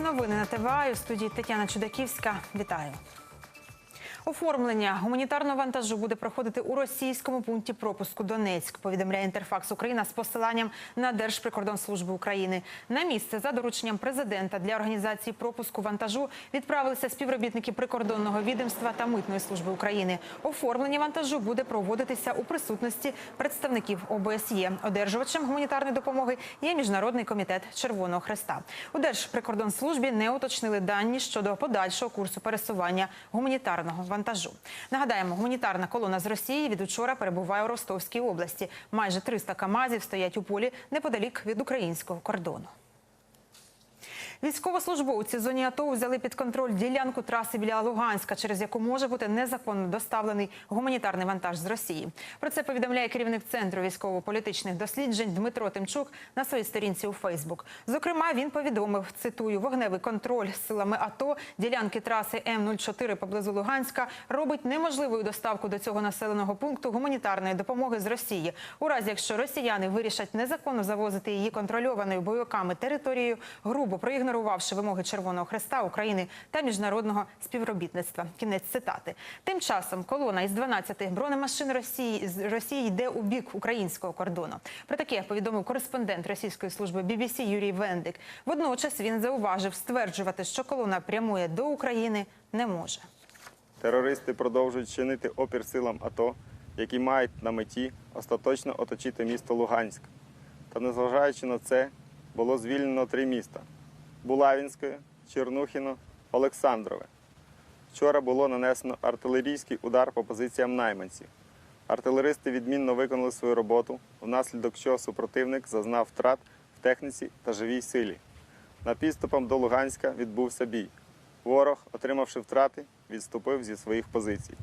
новини на ТВА у студії Тетяна Чудаківська. Вітаю. Оформлення гуманітарного вантажу буде проходити у російському пункті пропуску Донецьк. Повідомляє Інтерфакс Україна з посиланням на Держприкордонслужбу України. На місце за дорученням президента для організації пропуску вантажу відправилися співробітники прикордонного відомства та митної служби України. Оформлення вантажу буде проводитися у присутності представників ОБСЄ. Одержувачем гуманітарної допомоги є міжнародний комітет Червоного Хреста. У Держприкордонслужбі не уточнили дані щодо подальшого курсу пересування гуманітарного вантажу. Нагадаємо, гуманітарна колона з Росії від учора перебуває у Ростовській області. Майже 300 камазів стоять у полі неподалік від українського кордону. Військовослужбовці в зоні АТО взяли під контроль ділянку траси біля Луганська, через яку може бути незаконно доставлений гуманітарний вантаж з Росії. Про це повідомляє керівник центру військово-політичних досліджень Дмитро Тимчук на своїй сторінці у Фейсбук. Зокрема, він повідомив цитую вогневий контроль з силами АТО ділянки траси М04 поблизу Луганська робить неможливою доставку до цього населеного пункту гуманітарної допомоги з Росії. У разі якщо росіяни вирішать незаконно завозити її контрольованою бойовиками територією, грубо проігнорувавши вимоги Червоного Хреста України та міжнародного співробітництва. Кінець цитати. Тим часом колона із 12 бронемашин Росії з Росії йде у бік українського кордону. Про таке повідомив кореспондент російської служби BBC Юрій Вендик. Водночас він зауважив, стверджувати, що колона прямує до України, не може. Терористи продовжують чинити опір силам АТО, які мають на меті остаточно оточити місто Луганськ. Та незважаючи на це, було звільнено три міста: Булавінське, Чернухіно, Олександрове. Вчора було нанесено артилерійський удар по позиціям найманців. Артилеристи відмінно виконали свою роботу, внаслідок чого супротивник зазнав втрат в техніці та живій силі. На підступом до Луганська відбувся бій. Ворог, отримавши втрати, відступив зі своїх позицій.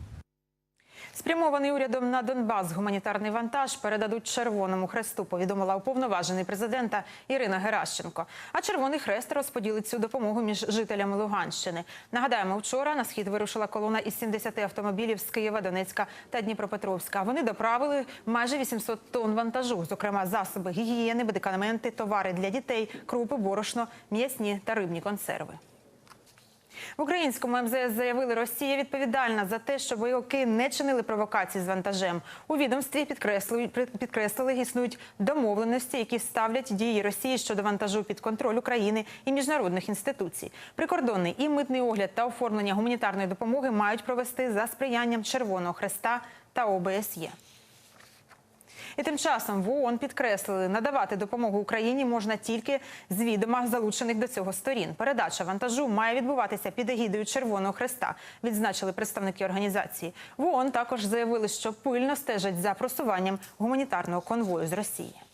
Спрямований урядом на Донбас гуманітарний вантаж передадуть Червоному Хресту, повідомила уповноважений президента Ірина Геращенко. А Червоний Хрест розподілить цю допомогу між жителями Луганщини. Нагадаємо, вчора на схід вирушила колона із 70 автомобілів з Києва, Донецька та Дніпропетровська. Вони доправили майже 800 тонн вантажу, зокрема засоби гігієни, медикаменти, товари для дітей, крупи, борошно, м'ясні та рибні консерви. В українському МЗС заявили, Росія відповідальна за те, що бойовики не чинили провокації з вантажем. У відомстві підкреслили, підкреслили, існують домовленості, які ставлять дії Росії щодо вантажу під контроль України і міжнародних інституцій. Прикордонний і митний огляд та оформлення гуманітарної допомоги мають провести за сприянням Червоного Хреста та ОБСЄ. І тим часом в ООН підкреслили, надавати допомогу Україні можна тільки з відома залучених до цього сторін. Передача вантажу має відбуватися під егідою Червоного Хреста, відзначили представники організації. В ООН також заявили, що пильно стежать за просуванням гуманітарного конвою з Росії.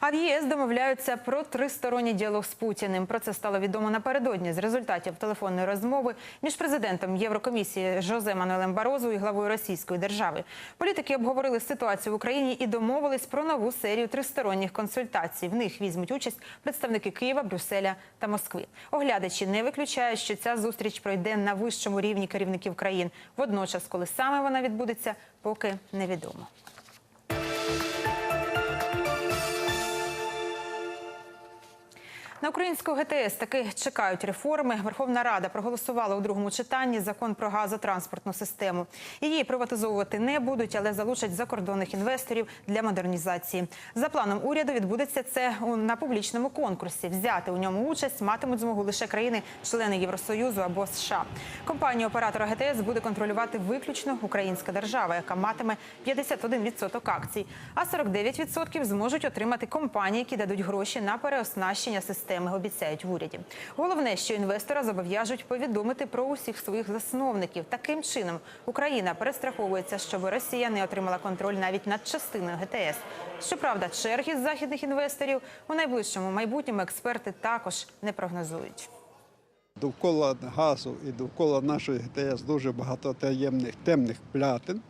А в ЄС домовляються про тристоронній діалог з Путіним. Про це стало відомо напередодні з результатів телефонної розмови між президентом Єврокомісії Жозе Мануелем Барозу і главою Російської держави. Політики обговорили ситуацію в Україні і домовились про нову серію тристоронніх консультацій. В них візьмуть участь представники Києва, Брюсселя та Москви. Оглядачі не виключають, що ця зустріч пройде на вищому рівні керівників країн. Водночас, коли саме вона відбудеться, поки невідомо. На українську ГТС таки чекають реформи. Верховна Рада проголосувала у другому читанні закон про газотранспортну систему. Її приватизовувати не будуть, але залучать закордонних інвесторів для модернізації. За планом уряду відбудеться це на публічному конкурсі. Взяти у ньому участь матимуть змогу лише країни-члени Євросоюзу або США. Компанію оператора ГТС буде контролювати виключно українська держава, яка матиме 51% акцій, а 49% зможуть отримати компанії, які дадуть гроші на переоснащення системи, обіцяють в уряді. Головне, що інвестора зобов'яжуть повідомити про усіх своїх засновників. Таким чином Україна перестраховується, щоб Росія не отримала контроль навіть над частиною ГТС. Щоправда, черги з західних інвесторів у найближчому майбутньому експерти також не прогнозують. Довкола газу і довкола нашої ГТС дуже багато таємних темних плятин.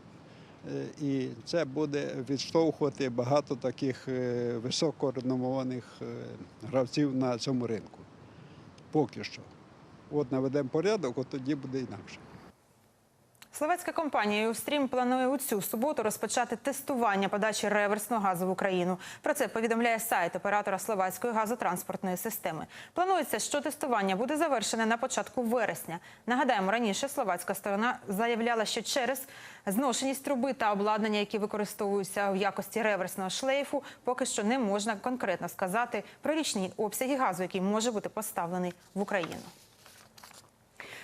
Е, І це буде відштовхувати багато таких е, високореномованих е, гравців на цьому ринку. Поки що. От наведемо порядок, от тоді буде інакше. Словацька компанія «Юстрім» планує у цю суботу розпочати тестування подачі реверсного газу в Україну. Про це повідомляє сайт оператора словацької газотранспортної системи. Планується, що тестування буде завершене на початку вересня. Нагадаємо, раніше словацька сторона заявляла, що через зношеність труби та обладнання, які використовуються в якості реверсного шлейфу, поки що не можна конкретно сказати про річні обсяги газу, який може бути поставлений в Україну.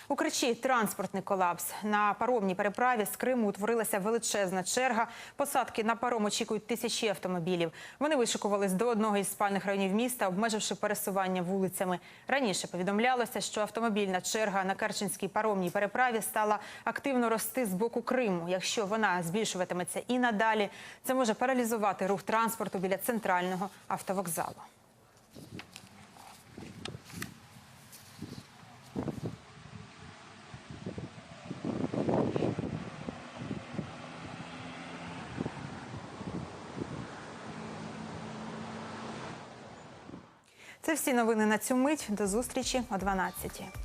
У Кричі транспортний колапс. На паромній переправі з Криму утворилася величезна черга. Посадки на паром очікують тисячі автомобілів. Вони вишикувались до одного із спальних районів міста, обмеживши пересування вулицями. Раніше повідомлялося, що автомобільна черга на Керченській паромній переправі стала активно рости з боку Криму. Якщо вона збільшуватиметься і надалі, це може паралізувати рух транспорту біля центрального автовокзалу. Це всі новини на цю мить. До зустрічі о 12